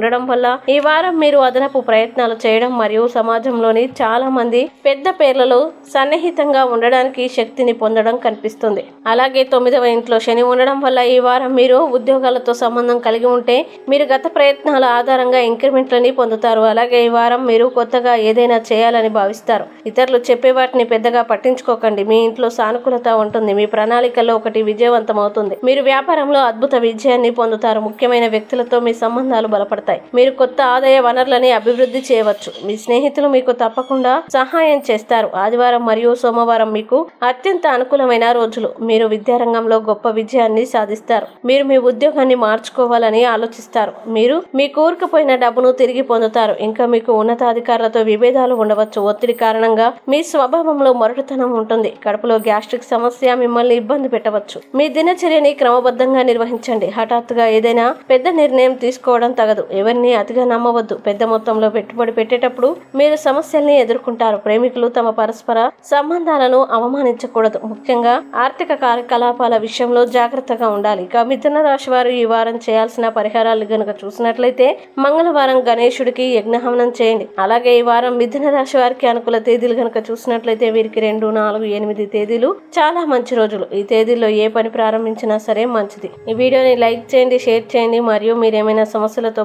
ఉండడం వల్ల ఈ వారం మీరు అదనపు ప్రయత్నాలు చేయడం మరియు సమాజంలోని చాలా మంది పెద్ద పేర్లలో సన్నిహితంగా ఉండడానికి శక్తిని పొందడం కనిపిస్తుంది. అలాగే తొమ్మిదవ ఇంట్లో శని ఉండడం వల్ల ఈ వారం మీరు ఉద్యోగాలతో సంబంధం కలిగి ఉంటే మీరు గత ప్రయత్నాల ఆధారంగా ఇంక్రిమెంట్లని పొందుతారు. అలాగే ఈ వారం మీరు కొత్తగా ఏదైనా చేయాలని భావిస్తారు. ఇతరులు చెప్పే వాటిని పెద్దగా పట్టించుకోకండి. మీ ఇంట్లో సానుకూలత ఉంటుంది. మీ ప్రణాళికలో ఒకటి విజయవంతం అవుతుంది మీరు వ్యాపారంలో అద్భుత విజయాన్ని పొందుతారు. ముఖ్యమైన వ్యక్తులతో మీ సంబంధాలు బలపడతాయి. మీరు కొత్త ఆదాయ వనరులని అభివృద్ధి చేయవచ్చు. మీ స్నేహితులు మీకు తప్పకుండా సహాయం చేస్తారు. ఆదివారం మరియు సోమవారం మీకు అత్యంత అనుకూలమైన రోజులు. మీరు విద్యారంగంలో గొప్ప విజయాన్ని సాధిస్తారు. మీరు మీ ఉద్యోగాన్ని మార్చుకోవాలని ఆలోచిస్తారు. మీరు మీ కోరుకుపోయిన డబ్బును తిరిగి పొందుతారు. ఇంకా మీకు ఉన్నతాధికారులతో విభేదాలు ఉండవచ్చు. ఒత్తిడి కారణంగా మీ స్వభావంలో మొరటుతనం ఉంటుంది. కడుపులో గ్యాస్ట్రిక్ సమస్య మిమ్మల్ని ఇబ్బంది పెట్టవచ్చు. మీ దినచర్యని క్రమబద్ధంగా నిర్వహించండి. హఠాత్తుగా ఏదైనా పెద్ద నిర్ణయం తీసుకోవడం తగదు. ఎవరిని అతిగా నమ్మవద్దు. పెద్ద మొత్తంలో పెట్టుబడి పెట్టేటప్పుడు మీరు సమస్యల్ని ఎదుర్కొంటారు. ప్రేమికులు తమ పరస్పర సంబంధాలను అవమానించకూడదు. ముఖ్యంగా ఆర్థిక కార్యకలాపాల విషయంలో జాగ్రత్తగా ఉండాలి. ఇక మిథున రాశి వారు ఈ వారం చేయాల్సిన పరిహారాలు గనుక చూసినట్లయితే మంగళవారం గణేశుడికి యజ్ఞహవనం చేయండి. అలాగే ఈ వారం మిథున రాశి వారికి అనుకూల తేదీలు గనుక చూసినట్లయితే వీరికి రెండు నాలుగు ఎనిమిది తేదీలు చాలా మంచి రోజులు. ఈ తేదీల్లో ఏ పని ప్రారంభించినా సరే మంచిది. ఈ వీడియోని లైక్ చేయండి షేర్ చేయండి. మరియు మీరు ఏమైనా సమస్యలతో